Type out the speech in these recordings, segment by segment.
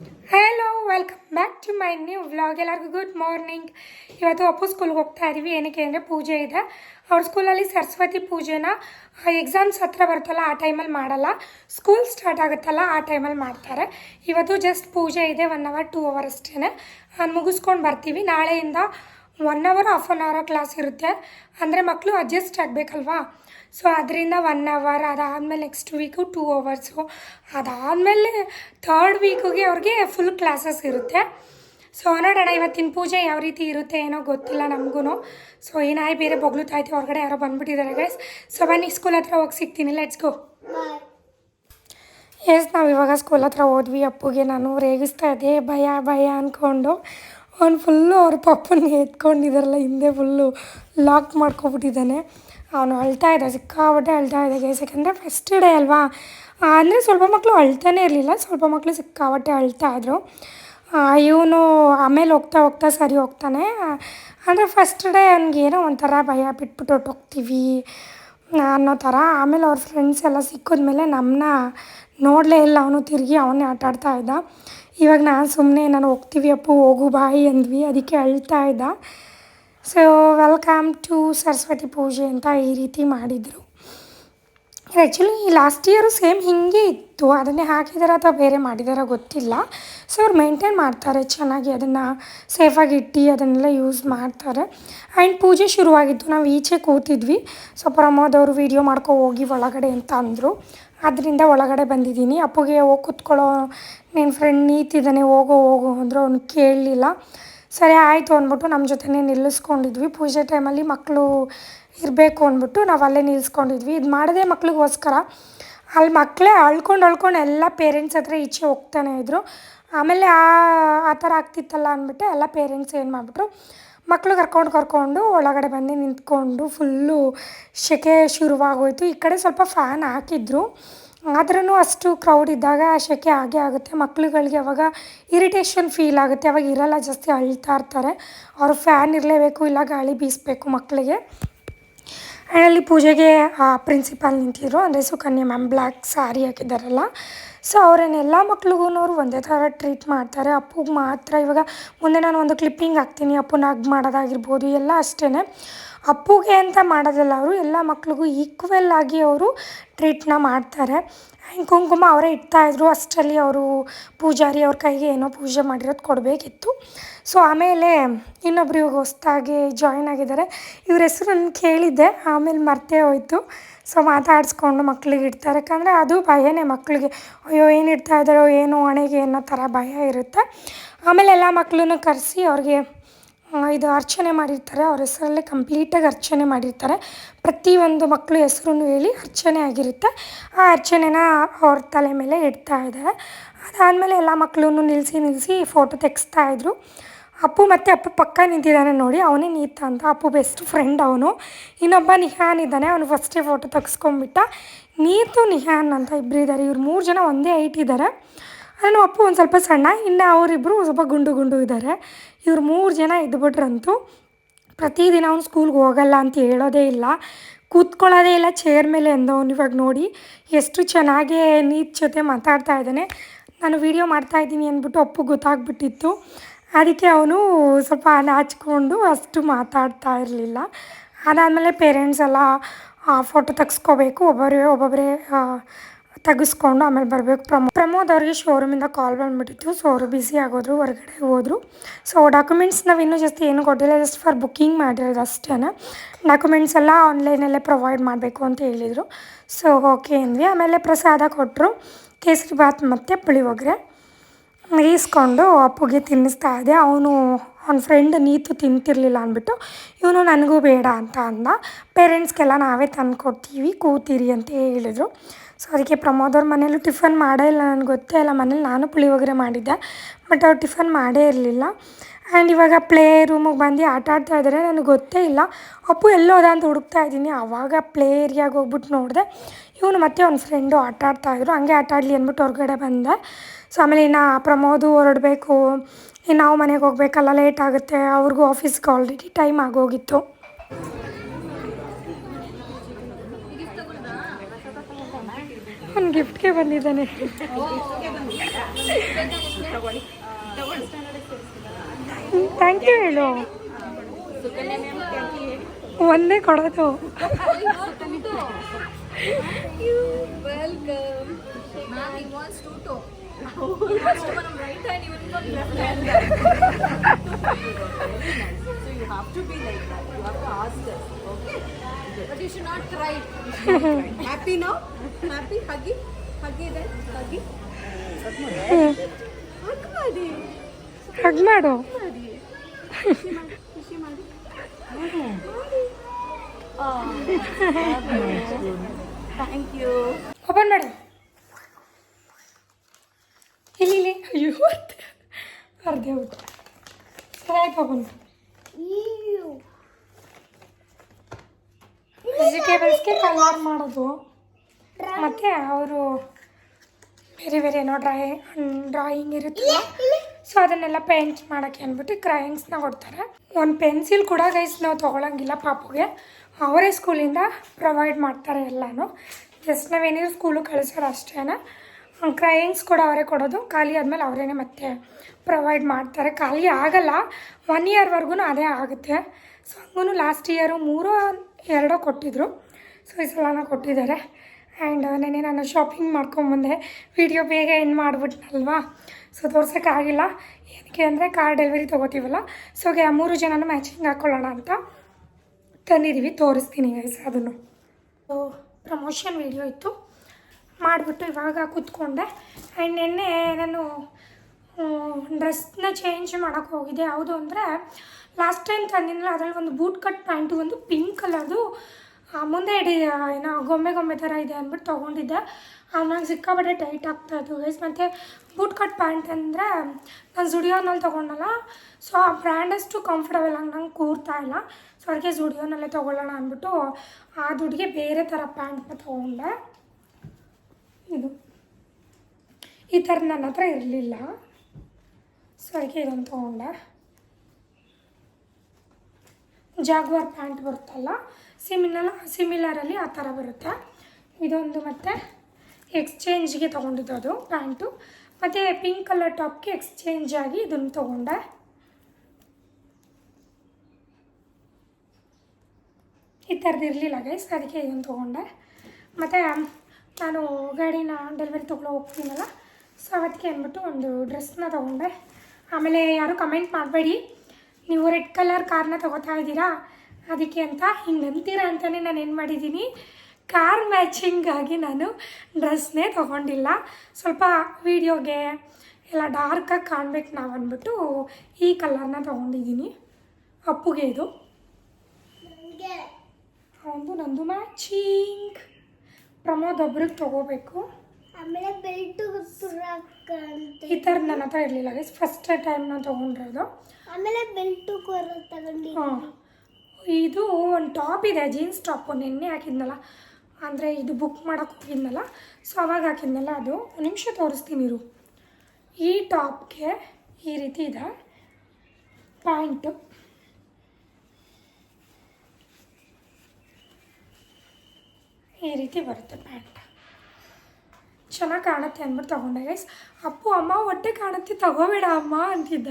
Hello welcome back to my new vlog ಎಲ್ಲರಿಗೂ good morning ಇವತ್ತು ಅಪ್ಪು ಸ್ಕೂಲ್ಗೆ ಹೋಗ್ತಾ ಇದ್ದೀವಿ ಏನಕ್ಕೆ ಅಂದರೆ ಪೂಜೆ ಇದೆ. ಅವ್ರ ಸ್ಕೂಲಲ್ಲಿ ಸರಸ್ವತಿ ಪೂಜೆನ ಎಕ್ಸಾಮ್ಸ್ ಹತ್ರ ಬರ್ತಲ್ಲ ಆ ಟೈಮಲ್ಲಿ ಮಾಡಲ್ಲ. ಸ್ಕೂಲ್ ಸ್ಟಾರ್ಟ್ ಆಗುತ್ತಲ್ಲ, ಆ ಟೈಮಲ್ಲಿ ಮಾಡ್ತಾರೆ. ಇವತ್ತು ಜಸ್ಟ್ ಪೂಜೆ ಇದೆ ಒನ್ ಅವರ್ ಟೂ ಅವರ್ ಅಷ್ಟೇ ಮುಗಿಸ್ಕೊಂಡು ಬರ್ತೀವಿ. ನಾಳೆಯಿಂದ one hour half an hour class ಇರುತ್ತೆ. ಅಂದರೆ ಮಕ್ಕಳು ಅಡ್ಜಸ್ಟ್ ಆಗಬೇಕಲ್ವಾ? ಸೊ ಅದರಿಂದ ಒನ್ ಅವರ್ ಅದಾದಮೇಲೆ ನೆಕ್ಸ್ಟ್ ವೀಕು ಟೂ ಅವರ್ಸು ಅದಾದಮೇಲೆ ಥರ್ಡ್ ವೀಕಿಗೆ ಅವ್ರಿಗೆ ಫುಲ್ ಕ್ಲಾಸಸ್ ಇರುತ್ತೆ. ಸೊ ನೋಡೋಣ ಇವತ್ತಿನ ಪೂಜೆ ಯಾವ ರೀತಿ ಇರುತ್ತೆ ಏನೋ ಗೊತ್ತಿಲ್ಲ ನಮಗೂ ಸೊ ಏನಾಯ್ ಬೇರೆ ಬೊಗ್ಳುತ್ತಾ ತಾಯ್ತಿ ಹೊರಗಡೆ ಯಾರೋ ಬಂದ್ಬಿಟ್ಟಿದ್ದಾರೆ ಗೈಸ್ ಸೊ ಬನ್ನಿ ಸ್ಕೂಲ್ ಹತ್ರ ಹೋಗಿ ಸಿಗ್ತೀನಿ. ಲೆಟ್ಸ್ ಗೋ ಎಸ್ ನಾವು ಇವಾಗ ಸ್ಕೂಲ್ ಹತ್ರ ಹೋದ್ವಿ ಅಪ್ಪುಗೆ. ನಾನು ರೇಗಿಸ್ತಾ ಇದ್ದೆ. ಭಯ ಭಯ ಅಂದ್ಕೊಂಡು ಅವ್ನು ಫುಲ್ಲು ಅವ್ರ ಪಪ್ಪನ ಎತ್ಕೊಂಡಿದ್ದಾರಲ್ಲ ಹಿಂದೆ ಫುಲ್ಲು ಲಾಕ್ ಮಾಡ್ಕೊಬಿಟ್ಟಿದ್ದಾನೆ. ಅವನು ಅಳ್ತಾ ಇದ್ದ ಸಿಕ್ಕಾಪಟ್ಟೆ ಅಳ್ತಾ ಇದ್ದ ಗೈಸ್ ಫಸ್ಟ್ ಡೇ ಅಲ್ವಾ? ಅಂದರೆ ಸ್ವಲ್ಪ ಮಕ್ಕಳು ಅಳ್ತಾನೆ ಇರಲಿಲ್ಲ, ಸ್ವಲ್ಪ ಮಕ್ಕಳು ಸಿಕ್ಕಾಪಟ್ಟೆ ಅಳ್ತಾ ಇದ್ರು. ಇವನು ಆಮೇಲೆ ಹೋಗ್ತಾ ಹೋಗ್ತಾ ಸರಿ ಹೋಗ್ತಾನೆ. ಅಂದರೆ ಫಸ್ಟ್ ಡೇ ನನಗೇನೋ ಒಂಥರ ಭಯ ಬಿಟ್ಬಿಟ್ಟು ಹೊಟ್ಟೋಗ್ತೀವಿ ಅನ್ನೋ ಥರ. ಆಮೇಲೆ ಅವ್ರ ಫ್ರೆಂಡ್ಸ್ ಎಲ್ಲ ಸಿಕ್ಕಿದ್ಮೇಲೆ ನಮ್ಮನ್ನ ನೋಡಲೇ ಇಲ್ಲ, ಅವನು ತಿರುಗಿ ಅವನೇ ಆಟಾಡ್ತಾ ಇದ್ದ. ಇವಾಗ ನಾನು ಸುಮ್ಮನೆ ನಾನು ಹೋಗ್ತೀವಿ, ಅಪ್ಪು ಹೋಗು, ಬಾಯಿ ಅಂದ್ವಿ, ಅದಕ್ಕೆ ಅಳ್ತಾ ಇದ್ದ. ಸೊ ವೆಲ್ಕಮ್ ಟು ಸರಸ್ವತಿ ಪೂಜೆ ಅಂತ ಈ ರೀತಿ ಮಾಡಿದರು. ಆ್ಯಕ್ಚುಲಿ ಲಾಸ್ಟ್ ಇಯರು ಸೇಮ್ ಹೀಗೆ ಇತ್ತು. ಅದನ್ನೇ ಹಾಕಿದಾರ ಅಥವಾ ಬೇರೆ ಮಾಡಿದಾರ ಗೊತ್ತಿಲ್ಲ. ಸೊ ಅವ್ರು ಮೇಂಟೈನ್ ಮಾಡ್ತಾರೆ, ಚೆನ್ನಾಗಿ ಅದನ್ನು ಸೇಫಾಗಿ ಇಟ್ಟು ಅದನ್ನೆಲ್ಲ ಯೂಸ್ ಮಾಡ್ತಾರೆ. ಆ್ಯಂಡ್ ಪೂಜೆ ಶುರುವಾಗಿತ್ತು. ನಾವು ಈಚೆ ಕೂತಿದ್ವಿ. ಸೊ ಪ್ರಮೋದ್ ಅವರು ವೀಡಿಯೋ ಮಾಡ್ಕೊ ಹೋಗಿ ಒಳಗಡೆ ಅಂತ ಅಂದರು. ಅದರಿಂದ ಒಳಗಡೆ ಬಂದಿದ್ದೀನಿ. ಅಪ್ಪುಗೆ ಹೋಗಿ ಕೂತ್ಕೊಳ್ಳೋ ನಿನ್ನ ಫ್ರೆಂಡ್ ನೀತಿದ್ದಾನೆ ಹೋಗೋ ಹೋಗೋ ಅಂದರು ಅವ್ನು ಕೇಳಲಿಲ್ಲ. ಸರಿ, ಆಯಿತು ಅಂದ್ಬಿಟ್ಟು ನಮ್ಮ ಜೊತೆನೇ ನಿಲ್ಲಿಸ್ಕೊಂಡಿದ್ವಿ. ಪೂಜೆ ಟೈಮಲ್ಲಿ ಮಕ್ಕಳು ಇರಬೇಕು ಅಂದ್ಬಿಟ್ಟು ನಾವು ಅಲ್ಲೇ ನಿಲ್ಲಿಸ್ಕೊಂಡಿದ್ವಿ ಇದು ಮಾಡದೆ ಮಕ್ಳಿಗೋಸ್ಕರ. ಅಲ್ಲಿ ಮಕ್ಕಳೇ ಅಳ್ಕೊಂಡು ಅಳ್ಕೊಂಡು ಎಲ್ಲ ಪೇರೆಂಟ್ಸ್ ಹತ್ರ ಈಚೆ ಹೋಗ್ತಾನೆ ಇದ್ದರು ಆಮೇಲೆ ಆ ಆ ಥರ ಆಗ್ತಿತ್ತಲ್ಲ ಅಂದ್ಬಿಟ್ಟು ಎಲ್ಲ ಪೇರೆಂಟ್ಸ್ ಏನು ಮಾಡಿಬಿಟ್ರು ಮಕ್ಕಳು ಕರ್ಕೊಂಡು ಕರ್ಕೊಂಡು ಒಳಗಡೆ ಬಂದು ನಿಂತ್ಕೊಂಡು ಫುಲ್ಲು ಸೆಕೆ ಶುರುವಾಗೋಯಿತು. ಈ ಕಡೆ ಸ್ವಲ್ಪ ಫ್ಯಾನ್ ಹಾಕಿದ್ರು. ಆದ್ರೂ ಅಷ್ಟು ಕ್ರೌಡ್ ಇದ್ದಾಗ ಸೆಕೆ ಆಗೇ ಆಗುತ್ತೆ. ಮಕ್ಕಳುಗಳಿಗೆ ಅವಾಗ ಇರಿಟೇಷನ್ ಫೀಲ್ ಆಗುತ್ತೆ. ಅವಾಗ ಇರಲ್ಲ, ಜಾಸ್ತಿ ಅಳ್ತಾ ಇರ್ತಾರೆ. ಅವರು ಫ್ಯಾನ್ ಇರಲೇಬೇಕು, ಇಲ್ಲ ಗಾಳಿ ಬೀಸಬೇಕು ಮಕ್ಕಳಿಗೆ ಆ್ಯಂಡ್ ಅಲ್ಲಿ ಪೂಜೆಗೆ ಪ್ರಿನ್ಸಿಪಾಲ್ ನಿಂತಿದ್ರು. ಅಂದರೆ ಸುಕನ್ಯಾ ಮ್ಯಾಮ್ ಬ್ಲ್ಯಾಕ್ ಸ್ಯಾರಿ ಹಾಕಿದ್ದಾರಲ್ಲ. ಸೊ ಅವರನ್ನೆಲ್ಲ ಮಕ್ಳಿಗೂ ಅವರು ಒಂದೇ ಥರ ಟ್ರೀಟ್ ಮಾಡ್ತಾರೆ. ಅಪ್ಪುಗೆ ಮಾತ್ರ ಇವಾಗ ಮುಂದೆ ನಾನು ಒಂದು ಕ್ಲಿಪ್ಪಿಂಗ್ ಹಾಕ್ತೀನಿ. ಅಪ್ಪನ ಅಗ್ ಮಾಡೋದಾಗಿರ್ಬೋದು, ಎಲ್ಲ ಅಷ್ಟೇ ಅಪ್ಪುಗೆ ಅಂತ ಮಾಡೋದಲ್ಲ, ಅವರು ಎಲ್ಲ ಮಕ್ಳಿಗೂ ಈಕ್ವಲ್ ಆಗಿ ಅವರು ಟ್ರೀಟ್ನ ಮಾಡ್ತಾರೆ. ಆ್ಯಂಡ್ ಕುಂಕುಮ ಅವರೇ ಇಡ್ತಾಯಿದ್ರು ಅಷ್ಟರಲ್ಲಿ ಅವರು ಪೂಜಾರಿ ಅವ್ರ ಕೈಗೆ ಏನೋ ಪೂಜೆ ಮಾಡಿರೋದು ಕೊಡಬೇಕಿತ್ತು. ಸೊ ಆಮೇಲೆ ಇನ್ನೊಬ್ರು ಇವಾಗ ಹೊಸ್ದಾಗಿ ಜಾಯ್ನ್ ಆಗಿದ್ದಾರೆ. ಇವ್ರ ಹೆಸರು ನಾನು ಕೇಳಿದ್ದೆ, ಆಮೇಲೆ ಮರ್ತೇ ಹೋಯ್ತು. ಸೊ ಮಾತಾಡಿಸ್ಕೊಂಡು ಮಕ್ಳಿಗೆ ಇಡ್ತಾರೆ. ಯಾಕಂದರೆ ಅದು ಭಯನೇ ಮಕ್ಕಳಿಗೆ ಅಯ್ಯೋ, ಏನು ಇಡ್ತಾ ಇದ್ದಾರೋ, ಏನೋ ಹಣೆಗೆ ಅನ್ನೋ ಥರ ಭಯ ಇರುತ್ತೆ. ಆಮೇಲೆ ಎಲ್ಲ ಮಕ್ಕಳನ್ನು ಕರೆಸಿ ಅವ್ರಿಗೆ ಇದು ಅರ್ಚನೆ ಮಾಡಿರ್ತಾರೆ. ಅವ್ರ ಹೆಸರಲ್ಲೇ ಕಂಪ್ಲೀಟಾಗಿ ಅರ್ಚನೆ ಮಾಡಿರ್ತಾರೆ. ಪ್ರತಿಯೊಂದು ಮಕ್ಕಳು ಹೆಸ್ರು ಹೇಳಿ ಅರ್ಚನೆ ಆಗಿರುತ್ತೆ. ಆ ಅರ್ಚನೆನ ಅವ್ರ ತಲೆ ಮೇಲೆ ಇಡ್ತಾ ಇದ್ದಾರೆ. ಅದಾದಮೇಲೆ ಎಲ್ಲ ಮಕ್ಕಳನ್ನು ನಿಲ್ಲಿಸಿ ನಿಲ್ಲಿಸಿ ಫೋಟೋ ತೆಗೆಸ್ತಾ ಇದ್ರು. ಅಪ್ಪು ಮತ್ತು ಅಪ್ಪು ಪಕ್ಕ ನಿಂತಿದ್ದಾನೆ ನೋಡಿ, ಅವನೇ ನೀತ ಅಂತ. ಅಪ್ಪು ಬೆಸ್ಟ್ ಫ್ರೆಂಡ್ ಅವನು. ಇನ್ನೊಬ್ಬ ನಿಹಾನ್ ಇದ್ದಾನೆ, ಅವನು ಫಸ್ಟೇ ಫೋಟೋ ತೆಗೆಸ್ಕೊಂಬಿಟ್ಟ ನೀತು, ನಿಹಾನ್ ಅಂತ ಇಬ್ಬರು ಇದ್ದಾರೆ ಇವ್ರು ಮೂರು ಜನ ಒಂದೇ ಐಟ್ ಇದ್ದಾರೆ ನಾನು ಅಪ್ಪು ಒಂದು ಸ್ವಲ್ಪ ಸಣ್ಣ, ಇನ್ನು ಅವರಿಬ್ಬರು ಸ್ವಲ್ಪ ಗುಂಡು ಗುಂಡು ಇದ್ದಾರೆ ಇವ್ರು ಮೂರು ಜನ ಇದ್ಬಿಟ್ರಂತೂ ಪ್ರತಿದಿನ ಅವ್ನು ಸ್ಕೂಲ್ಗೆ ಹೋಗಲ್ಲ ಅಂತ ಹೇಳೋದೇ ಇಲ್ಲ. ಕೂತ್ಕೊಳ್ಳೋದೇ ಇಲ್ಲ ಚೇರ್ ಮೇಲೆ ಅಂದವನು ಇವಾಗ ನೋಡಿ. ಎಷ್ಟು ಚೆನ್ನಾಗೇ ನೀತ್ ಜೊತೆ ಮಾತಾಡ್ತಾ ಇದ್ದಾನೆ. ನಾನು ವೀಡಿಯೋ ಮಾಡ್ತಾಯಿದ್ದೀನಿ ಅಂದ್ಬಿಟ್ಟು ಅಪ್ಪು ಗೊತ್ತಾಗ್ಬಿಟ್ಟಿತ್ತು. ಅದಕ್ಕೆ ಅವನು ಸ್ವಲ್ಪ ನಾಚಿಕೊಂಡು ಅಷ್ಟು ಮಾತಾಡ್ತಾ ಇರಲಿಲ್ಲ. ಅದಾದಮೇಲೆ ಪೇರೆಂಟ್ಸ್ ಎಲ್ಲ ಫೋಟೋ ತೆಗ್ಸ್ಕೋಬೇಕು. ಒಬ್ಬೊಬ್ಬರೇ ಒಬ್ಬೊಬ್ಬರೇ ತೆಗೆಸ್ಕೊಂಡು ಆಮೇಲೆ ಬರಬೇಕು. ಪ್ರಮೋ, ಪ್ರಮೋದ್ ಅವ್ರಿಗೆ ಶೋರೂಮಿಂದ ಕಾಲ್ ಬಂದುಬಿಟ್ಟಿತ್ತು. ಸೊ ಅವರು ಬ್ಯುಸಿ ಆಗೋದ್ರು, ಹೊರಗಡೆ ಹೋದರು. ಸೊ ಡಾಕ್ಯುಮೆಂಟ್ಸ್ ನಾವು ಇನ್ನೂ ಜಾಸ್ತಿ ಏನು ಕೊಟ್ಟಿಲ್ಲ. ಜಸ್ಟ್ ಫಾರ್ ಬುಕ್ಕಿಂಗ್ ಮಾಡಿರೋದು ಅಷ್ಟೇ ಡಾಕ್ಯುಮೆಂಟ್ಸ್ ಎಲ್ಲ ಆನ್ಲೈನಲ್ಲೇ ಪ್ರೊವೈಡ್ ಮಾಡಬೇಕು ಅಂತ ಹೇಳಿದರು. ಸೊ ಓಕೆ ಅಂದ್ವಿ. ಆಮೇಲೆ ಪ್ರಸಾದ ಕೊಟ್ಟರು ಕೇಸರಿ ಬಾತ್ ಮತ್ತು ಪುಳಿಯೋಗರೆ. ಈಸ್ಕೊಂಡು ಅಪ್ಪುಗೆ ತಿನ್ನಿಸ್ತಾ ಇದ್ದೆ. ಅವನು ಅವ್ನ ಫ್ರೆಂಡ್ ನೀತು ತಿಂತಿರಲಿಲ್ಲ ಅಂದ್ಬಿಟ್ಟು, ಇವನು ನನಗೂ ಬೇಡ ಅಂತ ಅಂದ. ಪೇರೆಂಟ್ಸ್ಗೆಲ್ಲ ನಾವೇ ತಂದು ಕೊಡ್ತೀವಿ ಕೂತೀರಿ ಅಂತ ಹೇಳಿದರು. ಸೊ ಅದಕ್ಕೆ ಪ್ರಮೋದ್ ಅವ್ರ ಮನೇಲೂ ಟಿಫನ್ ಮಾಡೇ ಇಲ್ಲ, ನನಗೆ ಗೊತ್ತೇ ಇಲ್ಲ. ಮನೇಲಿ ನಾನು ಪುಳಿಯೋಗರೆ ಮಾಡಿದ್ದೆ. ಬಟ್ ಅವ್ರು ಟಿಫನ್ ಮಾಡೇ ಇರಲಿಲ್ಲ. ಆ್ಯಂಡ್ ಇವಾಗ ಪ್ಲೇ ರೂಮಿಗೆ ಬಂದು ಆಟ ಆಡ್ತಾ ಇದ್ದಾರೆ. ನನಗೆ ಗೊತ್ತೇ ಇಲ್ಲ. ಅಪ್ಪು ಎಲ್ಲೋದ ಅಂತ ಹುಡುಕ್ತಾ ಇದ್ದೀನಿ. ಆವಾಗ ಪ್ಲೇ ಏರಿಯಾಗೆ ಹೋಗ್ಬಿಟ್ಟು ನೋಡಿದೆ. ಇವನು ಮತ್ತೆ ಅವ್ನ ಫ್ರೆಂಡು ಆಟ ಆಡ್ತಾಯಿದ್ರು ಹಂಗೆ ಆಟ ಆಡಲಿ ಅಂದ್ಬಿಟ್ಟು ಹೊರಗಡೆ ಬಂದೆ. ಸೊ ಆಮೇಲೆ ಇನ್ನು ಪ್ರಮೋದು ಹೊರಡಬೇಕು. ಇನ್ನು ನಾವು ಮನೆಗೆ ಹೋಗ್ಬೇಕಲ್ಲ ಲೇಟ್ ಆಗುತ್ತೆ. ಅವ್ರಿಗೂ ಆಫೀಸ್ಗೆ ಆಲ್ರೆಡಿ ಟೈಮ್ ಆಗೋಗಿತ್ತು. ಅವ್ನು ಗಿಫ್ಟ್ಗೆ ಬಂದಿದ್ದಾನೆ. ಥ್ಯಾಂಕ್ ಯು ಹೇಳು ಒಂದೇ ಕೊಡೋದು ಹಗ್ ಮಾಡು ಮಾಡಿ ಖುಷಿ ಮಾಡಿ ಖುಷಿ ಮಾಡಿ ಥ್ಯಾಂಕ್ ಯು ಓಪನ್ ಮಾಡು ಇಲ್ಲಿ ಇಲ್ಲಿ ಅಯ್ಯೋ ಅರ್ಧೆ ಹೋಗ್ತು ಸರಿ ಆಯ್ತು ಓಪನ್ ವೆಜಿಟೇಬಲ್ಸ್ಗೆ ಕಲರ್ ಮಾಡೋದು ಮತ್ತು ಅವರು ಬೇರೆ ಬೇರೆ ಏನೋ ಡ್ರಾಯಿ ಡ್ರಾಯಿಂಗ್ ಇರುತ್ತಲ್ಲ ಸೊ ಅದನ್ನೆಲ್ಲ ಪೇಂಟ್ ಮಾಡೋಕ್ಕೆ ಅಂದ್ಬಿಟ್ಟು ಕ್ರೈಯಿಂಗ್ಸ್ನ ಕೊಡ್ತಾರೆ. ಒಂದು ಪೆನ್ಸಿಲ್ ಕೂಡ ಗೈಸ್ ನಾವು ತೊಗೊಳಂಗಿಲ್ಲ ಪಾಪುಗೆ. ಅವರೇ ಸ್ಕೂಲಿಂದ ಪ್ರೊವೈಡ್ ಮಾಡ್ತಾರೆ ಎಲ್ಲನೂ. Just ನಾವೇನಿದ್ರು school ಕಳಿಸೋರು ಅಷ್ಟೇನ. ಕ್ರಯಿಂಗ್ಸ್ ಕೂಡ ಅವರೇ ಕೊಡೋದು. ಖಾಲಿ ಆದಮೇಲೆ ಅವರೇನೆ ಮತ್ತೆ ಪ್ರೊವೈಡ್ ಮಾಡ್ತಾರೆ. ಖಾಲಿ ಆಗಲ್ಲ ಒನ್ ಇಯರ್ವರೆಗೂ ಅದೇ ಆಗುತ್ತೆ. ಸೊ ಹಂಗೂ ಲಾಸ್ಟ್ ಇಯರು ಮೂರೋ, ಎರಡೋ ಕೊಟ್ಟಿದ್ರು. ಸೊ ಈ ಸಲನ ಕೊಟ್ಟಿದ್ದಾರೆ. ಆ್ಯಂಡ್ ನೆನ್ನೆ ನಾನು ಶಾಪಿಂಗ್ ಮಾಡ್ಕೊಂಬಂದೆ ವೀಡಿಯೋ ಬೇಗ ಎಂಡ್ ಮಾಡಿಬಿಟ್ನಲ್ವಾ? ಸೊ ತೋರ್ಸೋಕ್ಕಾಗಿಲ್ಲ. ಏನಕ್ಕೆ ಅಂದರೆ ಕಾರ್ ಡೆಲಿವರಿ ತೊಗೋತೀವಲ್ಲ? ಸೊ ಆ ಮೂರು ಜನನೂ ಮ್ಯಾಚಿಂಗ್ ಹಾಕ್ಕೊಳ್ಳೋಣ ಅಂತ ತಂದಿದ್ದೀವಿ ತೋರಿಸ್ತೀನಿ ಗೈಸ್ ಅದನ್ನು. ಸೊ ಪ್ರಮೋಷನ್ ವೀಡಿಯೋ ಇತ್ತು. ಮಾಡಿಬಿಟ್ಟು ಇವಾಗ ಕೂತ್ಕೊಂಡೆ. ಆ್ಯಂಡ್ ನೆನ್ನೆ ನಾನು ಡ್ರೆಸ್ನ ಚೇಂಜ್ ಮಾಡೋಕ್ಕೆ ಹೋಗಿದ್ದೆ. ಯಾವುದು ಅಂದರೆ ಲಾಸ್ಟ್ ಟೈಮ್ ತಂದಿನಲ್ಲ ಅದರಲ್ಲಿ ಒಂದು ಬೂಟ್ ಕಟ್ ಪ್ಯಾಂಟು ಒಂದು ಪಿಂಕ್ ಕಲರ್ದು ಮುಂದೆ ಇಡಿ ಏನೋ ಗೊಂಬೆ ಗೊಂಬೆ ಥರ ಇದೆ ಅಂದ್ಬಿಟ್ಟು ತೊಗೊಂಡಿದ್ದೆ. ಆಮೇಲೆ ಸಿಕ್ಕಾಪಟ್ಟೆ ಟೈಟ್ ಆಗ್ತಾ ಇತ್ತು ಗೈಸ್ ಮತ್ತು ಬೂಟ್ ಕಟ್ ಪ್ಯಾಂಟ್ ಅಂದರೆ ನಾನು ಜುಡಿಯೋನಲ್ಲಿ ತೊಗೊಂಡಲ್ಲ. ಸೊ ಆ ಬ್ರ್ಯಾಂಡ್ ಅಷ್ಟು ಕಂಫರ್ಟಬಲ್ ಆಗಿ ನಂಗೆ ಕೂರ್ತಾ ಇಲ್ಲ. ಸೊ ಅದಕ್ಕೆ ಜುಡಿಯೋನಲ್ಲೇ ತೊಗೊಳ್ಳೋಣ ಅಂದ್ಬಿಟ್ಟು ಆ ದುಡ್ಡಿಗೆ ಬೇರೆ ಥರ ಪ್ಯಾಂಟ್ನ ತೊಗೊಂಡೆ. ಇದು. ಈ ಥರ ನನ್ನ ಹತ್ರ ಇರಲಿಲ್ಲ. ಸೊ ಅದಕ್ಕೆ ಇದನ್ನು ತೊಗೊಂಡೆ. ಜಾಗ್ವಾರ್ ಪ್ಯಾಂಟ್ ಬರುತ್ತಲ್ಲ ಸಿಮಿಲರ್ ಸಿಮಿಲರಲ್ಲಿ ಆ ಥರ ಬರುತ್ತೆ. ಇದೊಂದು ಮತ್ತು ಎಕ್ಸ್ಚೇಂಜ್ಗೆ ತೊಗೊಂಡಿದ್ದು ಅದು ಪ್ಯಾಂಟು ಮತ್ತು ಪಿಂಕ್ ಕಲರ್ ಟಾಪ್ಗೆ ಎಕ್ಸ್ಚೇಂಜ್ ಆಗಿ ಇದನ್ನು ತೊಗೊಂಡೆ. ಈ ಥರದ್ದು ಇರಲಿಲ್ಲ ಗೈಸ್ ಅದಕ್ಕೆ ಇದನ್ನು ತೊಗೊಂಡೆ. ಮತ್ತು ನಾನು ಗಾಡಿನ ಡೆಲಿವರಿ ತೊಗೊಳ್ಳೋ ಹೋಗ್ತೀನಲ್ಲ ಸೊ ಅದಕ್ಕೆ ಅಂದ್ಬಿಟ್ಟು ಒಂದು ಡ್ರೆಸ್ನ ತೊಗೊಂಡೆ. ಆಮೇಲೆ ಯಾರು ಕಮೆಂಟ್ ಮಾಡಬೇಡಿ. ನೀವು ರೆಡ್ ಕಲರ್ ಕಾರ್ನ ತೊಗೋತಾ ಇದ್ದೀರಾ? ಅದಕ್ಕೆ ಅಂತ ಹಿಂಗೆ ಅಂತೀರಾ ಅಂತಲೇ ನಾನು ಏನು ಮಾಡಿದ್ದೀನಿ ಕಾರ್ ಮ್ಯಾಚಿಂಗಾಗಿ ನಾನು ಡ್ರೆಸ್ನೇ ತೊಗೊಂಡಿಲ್ಲ. ಸ್ವಲ್ಪ ವೀಡಿಯೋಗೆ ಎಲ್ಲ ಡಾರ್ಕಾಗಿ ಕಾಣಬೇಕು ನಾವು ಅಂದ್ಬಿಟ್ಟು ಈ ಕಲರ್ನ ತೊಗೊಂಡಿದ್ದೀನಿ ಅಪ್ಪುಗೆ ಇದು. ಒಂದು ನಂದು ಮ್ಯಾಚಿಂಗ್ ಪ್ರಮೋದ್ ಒಬ್ರಿಗೆ ತೊಗೋಬೇಕು. ಆಮೇಲೆ ಬೆಲ್ಟ್ ಈ ಥರ ನನ್ನ ಹತ್ರ ಇರಲಿಲ್ಲ ಫಸ್ಟ್ ಟೈಮ್ ನಾನು ತೊಗೊಂಡಿರೋದು. ಆಮೇಲೆ ಬೆಲ್ಟು ಕೊರ ತಗೊಂಡಿ ಹಾಂ. ಇದು ಒಂದು ಟಾಪ್ ಇದೆ, ಜೀನ್ಸ್ ಟಾಪು. ನಿನ್ನೆ ಹಾಕಿದ್ನಲ್ಲ, ಅಂದರೆ ಇದು ಬುಕ್ ಮಾಡೋಕೆ ಹೋಗಿದ್ನಲ್ಲ ಸೊ ಅವಾಗ ಹಾಕಿದ್ನಲ್ಲ ಅದು. ಒಂದು ನಿಮಿಷ ತೋರಿಸ್ತೀನಿ ಇರು. ಈ ಟಾಪ್ಗೆ ಈ ರೀತಿ ಇದೆ. ಪ್ಯಾಂಟು ಈ ರೀತಿ ಬರುತ್ತೆ ಪ್ಯಾಂಟ್. ಚೆನ್ನಾಗಿ ಕಾಣುತ್ತೆ ಅಂದ್ಬಿಟ್ಟು ತೊಗೊಂಡೆ ಗೈಸ್ ಅಪ್ಪು, ಅಮ್ಮ, ಹೊಟ್ಟೆ ಕಾಣುತ್ತೆ, ತಗೋಬೇಡ ಅಮ್ಮ ಅಂತಿದ್ದ.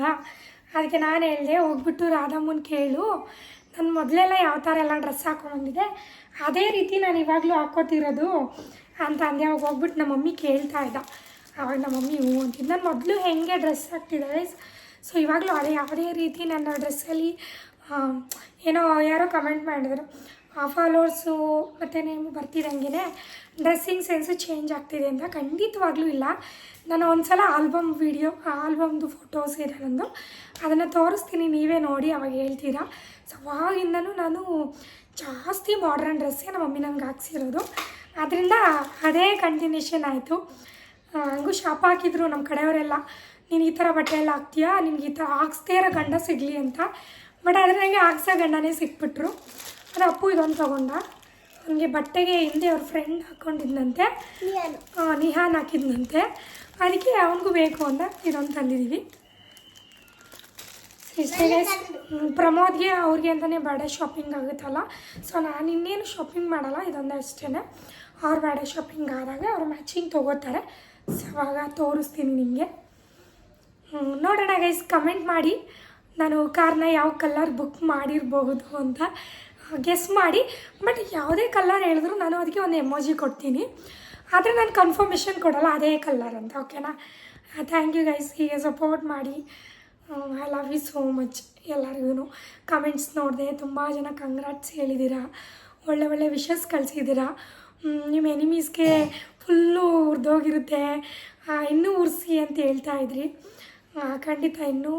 ಅದಕ್ಕೆ ನಾನು ಹೇಳಿದೆ, ಹೋಗ್ಬಿಟ್ಟು ರಾಧಮ್ಮನ ಕೇಳು. ನಾನು ಮೊದಲೆಲ್ಲ ಯಾವ ಥರ ಎಲ್ಲ ಡ್ರೆಸ್ ಹಾಕೊಂಬಂದಿದ್ದೆ ಅದೇ ರೀತಿ ನಾನು ಇವಾಗಲೂ ಹಾಕೋತಿರೋದು ಅಂತ ಅಂದೆ. ಅವಾಗ ಹೋಗ್ಬಿಟ್ಟು ನಮ್ಮ ಮಮ್ಮಿ ಕೇಳ್ತಾ ಇದ್ದ. ಆವಾಗ ನಮ್ಮ ಮಮ್ಮಿ, ಹ್ಞೂ ಅಂತಿದ್ದು ನಾನು ಮೊದಲು ಹೆಂಗೆ ಡ್ರೆಸ್ ಹಾಕ್ತಿದ್ದೆ ಗೈಸ್ ಸೊ ಇವಾಗಲೂ ಅದೇ ಯಾವುದೇ ರೀತಿ ನನ್ನ ಡ್ರೆಸ್ಸಲ್ಲಿ ಏನೋ ಯಾರೋ ಕಮೆಂಟ್ ಮಾಡಿದ್ರು. ಫಾಲೋವರ್ಸು ಮತ್ತು ನೀವು ಬರ್ತಿದ್ದಂಗೆ ಡ್ರೆಸ್ಸಿಂಗ್ ಸೆನ್ಸು ಚೇಂಜ್ ಆಗ್ತಿದೆ ಅಂತ ಖಂಡಿತವಾಗ್ಲೂ ಇಲ್ಲ. ನಾನು ಒಂದ್ಸಲ ಆಲ್ಬಮ್ ವಿಡಿಯೋ ಆಲ್ಬಮ್ದು ಫೋಟೋಸ್ ಇದೆ ನಂದು. ಅದನ್ನು ತೋರಿಸ್ತೀನಿ, ನೀವೇ ನೋಡಿ ಅವಾಗ ಹೇಳ್ತೀರಾ? ಸೊ ಆವಾಗಿಂದನೂ ನಾನು ಜಾಸ್ತಿ ಮಾಡ್ರನ್ ಡ್ರೆಸ್ಸೇ ನಮ್ಮ ಮಮ್ಮಿ ನಂಗೆ ಹಾಕ್ಸಿರೋದು. ಅದರಿಂದ ಅದೇ ಕಂಟಿನ್ಯೂಷನ್ ಆಯಿತು. ಹಂಗೂ ಶಾಪ್ ಹಾಕಿದ್ರು ನಮ್ಮ ಕಡೆಯವರೆಲ್ಲ. ನೀನು ಈ ಥರ ಬಟ್ಟೆ ಎಲ್ಲ ಹಾಕ್ತೀಯಾ? ನಿನಗೆ ಈ ಥರ ಹಾಕ್ಸ್ದೇ ಇರೋ ಗಂಡ ಸಿಗಲಿ ಅಂತ. ಬಟ್ ಆದರೆ ನನಗೆ ಹಾಕ್ಸೋ ಗಂಡನೇ ಸಿಕ್ಬಿಟ್ರು. ಅದು ಅಪ್ಪು ಇದೊಂದು ತೊಗೊಂಡ. ನನಗೆ ಬಟ್ಟೆಗೆ ಹಿಂದೆ ಅವ್ರ ಫ್ರೆಂಡ್ ಹಾಕ್ಕೊಂಡಿದ್ದಂತೆ ನಿಹಾನ್. ಹಾಕಿದ್ನಂತೆ. ಅದಕ್ಕೆ ಅವನಿಗೂ ಬೇಕು ಅಂತ ಇದೊಂದು ತಂದಿದ್ದೀವಿ ಪ್ರಮೋದ್ಗೆ ಅವ್ರಿಗೆ ಅಂತಲೇ ಬರ್ಡೇ ಶಾಪಿಂಗ್ ಆಗುತ್ತಲ್ಲ. ಸೊ ನಾನು ಇನ್ನೇನು ಶಾಪಿಂಗ್ ಮಾಡಲ್ಲ ಇದೊಂದು ಅಷ್ಟೇ ಅವ್ರ ಬರ್ಡೇ ಶಾಪಿಂಗ್ ಆದಾಗ ಅವ್ರು ಮ್ಯಾಚಿಂಗ್ ತೊಗೋತಾರೆ. ಸೊ ಅವಾಗ ತೋರಿಸ್ತೀನಿ ನಿಮಗೆ. ನೋಡೋಣ ಗೈಸ್ ಕಮೆಂಟ್ ಮಾಡಿ. ನಾನು ಕಾರ್ನ ಯಾವ ಕಲರ್ ಬುಕ್ ಮಾಡಿರಬಹುದು ಅಂತ ಗೆಸ್ ಮಾಡಿ. ಬಟ್ ಯಾವುದೇ ಕಲರ್ ಹೇಳಿದ್ರು ನಾನು ಅದಕ್ಕೆ ಒಂದು ಎಮೋಜಿ ಕೊಡ್ತೀನಿ. ಆದರೆ ನಾನು ಕನ್ಫರ್ಮೇಷನ್ ಕೊಡಲ್ಲ ಅದೇ ಕಲರ್ ಅಂತ ಓಕೆನಾ ಥ್ಯಾಂಕ್ ಯು ಗೈಸ್ ಹೀಗೆ ಸಪೋರ್ಟ್ ಮಾಡಿ. I love you so much ಎಲ್ಲರಿಗೂ ಕಮೆಂಟ್ಸ್ ನೋಡಿದೆ, ತುಂಬ ಜನ ಕಂಗ್ರಾಟ್ಸ್ ಹೇಳಿದ್ದೀರಾ ಒಳ್ಳೆ ಒಳ್ಳೆ ವಿಷಸ್ ಕಳಿಸಿದ್ದೀರಾ ನಿಮ್ಮ ಎನಿಮೀಸ್ಗೆ ಫುಲ್ಲು ಉರಿದೋಗಿರುತ್ತೆ ಇನ್ನೂ ಉರಿಸಿ ಅಂತ ಹೇಳ್ತಾ ಇದ್ರಿ. ಖಂಡಿತ ಇನ್ನೂ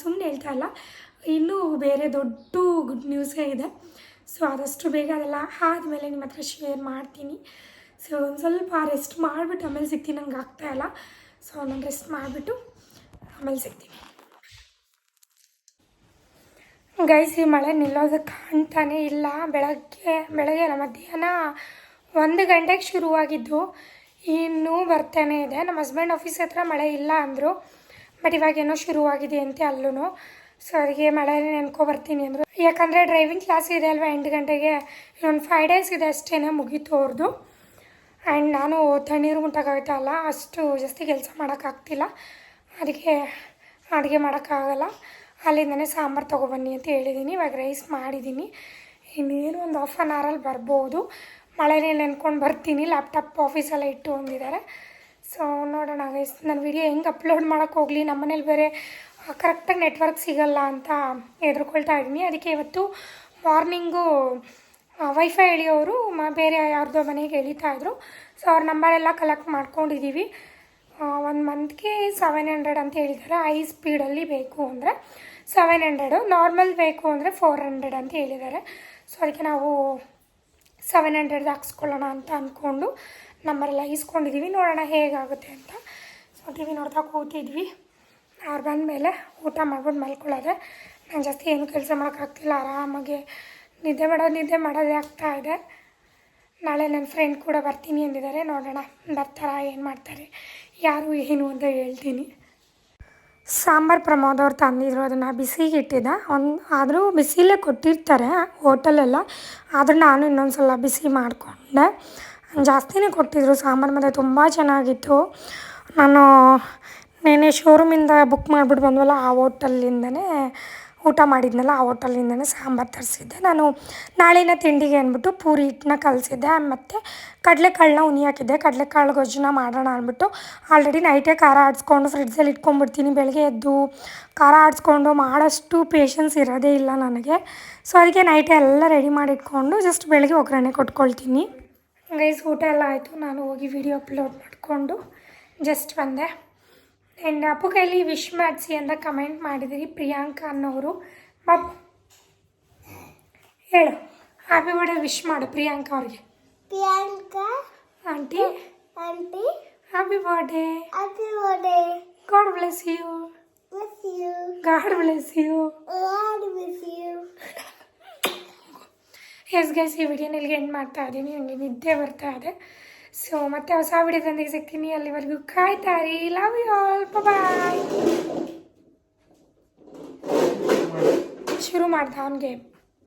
ಸುಮ್ಮನೆ ಹೇಳ್ತಾ ಇಲ್ಲ. ಇನ್ನೂ ಬೇರೆ ದೊಡ್ಡ ಗುಡ್ ನ್ಯೂಸೇ ಇದೆ. ಸೊ ಆದಷ್ಟು ಬೇಗ ಅದೆಲ್ಲ ಆದಮೇಲೆ ನಿಮ್ಮ ಹತ್ರ ಶೇರ್ ಮಾಡ್ತೀನಿ. ಸೊ ಒಂದು ಸ್ವಲ್ಪ ರೆಸ್ಟ್ ಮಾಡಿಬಿಟ್ಟು ಆಮೇಲೆ ಸಿಗ್ತೀನಿ, ನಂಗೆ ಆಗ್ತಾಯಿಲ್ಲ ಸೊ ನಾನು ರೆಸ್ಟ್ ಮಾಡಿಬಿಟ್ಟು ಆಮೇಲೆ ಸಿಗ್ತೀನಿ. ಗೈಸ್, ಈ ಮಳೆ ನಿಲ್ಲೋದು ಕಾಣ್ತಾನೆ ಇಲ್ಲ. ಬೆಳಗ್ಗೆ ಬೆಳಗ್ಗೆ ಅಲ್ಲ, ಮಧ್ಯಾಹ್ನ ಒಂದು ಗಂಟೆಗೆ ಶುರುವಾಗಿದ್ದು ಇನ್ನೂ ಬರ್ತಾನೆ ಇದೆ. ನಮ್ಮ ಹಸ್ಬೆಂಡ್ ಆಫೀಸ್ ಹತ್ರ ಮಳೆ ಇಲ್ಲ ಅಂದರು. ಬಟ್ ಇವಾಗೇನೋ ಶುರುವಾಗಿದೆ ಅಂತೆ ಅಲ್ಲೂ ಸೊ ಅವರಿಗೆ ಮಳೆ ನೆನ್ಕೊ ಬರ್ತೀನಿ ಅಂದರು. ಯಾಕಂದರೆ ಡ್ರೈವಿಂಗ್ ಕ್ಲಾಸ್ ಇದೆ ಅಲ್ವಾ ಎಂಟು ಗಂಟೆಗೆ? ಇನ್ನೊಂದು ಫೈವ್ ಡೇಸ್ ಇದೆ ಅಷ್ಟೇ ಮುಗೀತು ಅವ್ರದ್ದು ಆ್ಯಂಡ್ ನಾನು ತಣ್ಣೀರು ಅಲ್ಲ ಅಷ್ಟು ಜಾಸ್ತಿ ಕೆಲಸ ಮಾಡೋಕ್ಕಾಗ್ತಿಲ್ಲ. ಅದಕ್ಕೆ ಅಡುಗೆ ಮಾಡೋಕ್ಕಾಗಲ್ಲ. ಅಲ್ಲಿಂದನೇ ಸಾಂಬಾರು ತೊಗೊಬನ್ನಿ ಅಂತ ಹೇಳಿದ್ದೀನಿ ಇವಾಗ ರೈಸ್ ಮಾಡಿದ್ದೀನಿ ಇನ್ನೇನು ಒಂದು ಹಾಫ್ ಆನ್ ಅವರಲ್ಲಿ ಬರ್ಬೋದು. ಮಳೆನೇ ನೆನ್ಕೊಂಡು ಬರ್ತೀನಿ. ಲ್ಯಾಪ್ಟಾಪ್ ಆಫೀಸೆಲ್ಲ ಇಟ್ಟು ಬಂದಿದ್ದಾರೆ. ಸೊ ನೋಡೋಣ ಗೈಸ್ ನಾನು ವಿಡಿಯೋ ಹೆಂಗೆ ಅಪ್ಲೋಡ್ ಮಾಡೋಕ್ಕೆ ಹೋಗಲಿ? ನಮ್ಮನೇಲಿ ಬೇರೆ ಕರೆಕ್ಟಾಗಿ ನೆಟ್ವರ್ಕ್ ಸಿಗಲ್ಲ ಅಂತ ಹೆದರ್ಕೊಳ್ತಾ ಇದ್ದೀನಿ. ಅದಕ್ಕೆ ಇವತ್ತು ಮಾರ್ನಿಂಗು ವೈಫೈ ಎಳಿಯೋರು, ಮ, ಬೇರೆ ಯಾರ್ದೋ ಮನೆಗೆ ಎಳಿತಾ ಇದ್ದರು ಸೊ ಅವ್ರ ನಂಬರೆಲ್ಲ ಕಲೆಕ್ಟ್ ಮಾಡ್ಕೊಂಡಿದ್ದೀವಿ ಒಂದು ಮಂತ್ಗೆ ಸೆವೆನ್ ಹಂಡ್ರೆಡ್ ಅಂತ ಹೇಳಿದ್ದಾರೆ ಐ ಸ್ಪೀಡಲ್ಲಿ ಬೇಕು ಅಂದರೆ ಸೆವೆನ್ ಹಂಡ್ರೆಡು ನಾರ್ಮಲ್ ಬೇಕು ಅಂದರೆ ಫೋರ್ ಹಂಡ್ರೆಡ್ ಅಂತ ಹೇಳಿದ್ದಾರೆ ಸೊ ಅದಕ್ಕೆ ನಾವು ಸೆವೆನ್ ಹಂಡ್ರೆಡ್ ಹಾಕ್ಸ್ಕೊಳ್ಳೋಣ ಅಂತ ಅಂದ್ಕೊಂಡು ನಂಬರೆಲ್ಲ ಇಸ್ಕೊಂಡಿದ್ದೀವಿ ನೋಡೋಣ ಹೇಗಾಗುತ್ತೆ ಅಂತ. ಸೊ ಟಿ ವಿ ನೋಡ್ತಾ ಕೂತಿದ್ವಿ. ಅವ್ರು ಬಂದಮೇಲೆ ಊಟ ಮಾಡ್ಬಿಟ್ಟು ಮಲ್ಕೊಳ್ಳೋದೆ. ನಾನು ಜಾಸ್ತಿ ಏನು ಕೆಲಸ ಮಾಡೋಕ್ಕಾಗ್ತಿಲ್ಲ ಆರಾಮಾಗಿ ನಿದ್ದೆ ಮಾಡೋದು ನಿದ್ದೆ ಮಾಡೋದೇ ಆಗ್ತಾ ಇದೆ. ನಾಳೆ ನನ್ನ ಫ್ರೆಂಡ್ ಕೂಡ ಬರ್ತೀನಿ ಅಂದಿದ್ದಾರೆ. ನೋಡೋಣ ಬರ್ತಾರಾ, ಏನು ಮಾಡ್ತಾರೆ. ಯಾರು ಏನು ಅಂತ ಹೇಳ್ತೀನಿ. ಸಾಂಬಾರು ಪ್ರಮೋದ್ ಅವ್ರು ತಂದಿದ್ರು, ಅದನ್ನು ಬಿಸಿಗೆ ಇಟ್ಟಿದ್ದೆ. ಒಂದು, ಆದರೂ ಬಿಸಿಲೇ ಕೊಟ್ಟಿರ್ತಾರೆ ಹೋಟೆಲೆಲ್ಲ, ಆದರೂ ನಾನು ಇನ್ನೊಂದು ಸಲ ಬಿಸಿ ಮಾಡಿಕೊಂಡೆ. ಜಾಸ್ತಿನೇ ಕೊಟ್ಟಿದ್ರು, ಸಾಂಬಾರು ಮತ್ತು ತುಂಬ ಚೆನ್ನಾಗಿತ್ತು. ನಾನು ನೆನ್ನೆ ಶೋರೂಮಿಂದ ಬುಕ್ ಮಾಡಿಬಿಟ್ಟು ಬಂದ್ವಲ್ಲ, ಆ ಹೋಟೆಲಿಂದನೇ ಊಟ ಮಾಡಿದ್ನಲ್ಲ, ಆ ಹೋಟೆಲಿಂದನೇ ಸಾಂಬಾರು ತರಿಸಿದ್ದೆ. ನಾನು ನಾಳಿನ ತಿಂಡಿಗೆ ಅಂದ್ಬಿಟ್ಟು ಪೂರಿ ಹಿಟ್ಟನ್ನ ಕಲಸಿದ್ದೆ. ಮತ್ತು ಕಡಲೆಕಾಳನ್ನ ಉನಿ ಹಾಕಿದ್ದೆ ಕಡಲೆಕಾಳು ಗೊಜ್ಜನ್ನ ಮಾಡೋಣ ಅಂದ್ಬಿಟ್ಟು ಆಲ್ರೆಡಿ ನೈಟೇ ಖಾರ ಆಡಿಸ್ಕೊಂಡು ಫ್ರಿಡ್ಜಲ್ಲಿ ಇಟ್ಕೊಂಡ್ಬಿಡ್ತೀನಿ. ಬೆಳಗ್ಗೆ ಎದ್ದು ಖಾರ ಆಡಿಸ್ಕೊಂಡು ಮಾಡೋಷ್ಟು ಪೇಷನ್ಸ್ ಇರೋದೇ ಇಲ್ಲ ನನಗೆ. ಸೊ ಅದಕ್ಕೆ ನೈಟೇ ಎಲ್ಲ ರೆಡಿ ಮಾಡಿ ಇಟ್ಕೊಂಡು ಜಸ್ಟ್ ಬೆಳಗ್ಗೆ ಒಗ್ಗರಣೆ ಕೊಟ್ಕೊಳ್ತೀನಿ. ಗೈಸ್ ಊಟ ಎಲ್ಲ ಆಯಿತು. ನಾನು ಹೋಗಿ ವಿಡಿಯೋ ಅಪ್ಲೋಡ್ ಮಾಡಿಕೊಂಡು ಜಸ್ಟ್ ಬಂದೆ. ಆ್ಯಂಡ್ ಅಪ್ಪು ಕೈಲಿ ವಿಶ್ ಮಾಡಿಸಿ ಅಂತ ಕಮೆಂಟ್ ಮಾಡಿದಿರಿ ಪ್ರಿಯಾಂಕಾ ಅನ್ನೋರು ಬಾಬ್ ಹೇಳು. ಹ್ಯಾಪಿ ಬರ್ಡೇ ವಿಶ್ ಮಾಡು ಪ್ರಿಯಾಂಕಾ ಅವ್ರಿಗೆ. Priyanka? Aunty aunty happy birthday happy birthday God bless you bless you God bless you God bless you yes guys ಈ ವಿಡಿಯೋನ ಇಲ್ಲಿಗೆ ಎಂಡ್ ಮಾಡ್ತಾ ಇದ್ದೀನಿ. ನನಗೆ ನಿದ್ದೆ ಬರ್ತಾ ಇದೆ. ಸೊ ಮತ್ತೆ ಹೊಸ ವಿಡಿಯೋದೊಂದಿಗೆ ಸಿಗ್ತೀನಿ. ಅಲ್ಲಿವರೆಗೂ ಕಾಯ್ತಾರಿ. ಲವ್ ಯು ಆಲ್ ಬಾಯ್ ಶುರು ಮಾಡ್ದ ಅವನಿಗೆ.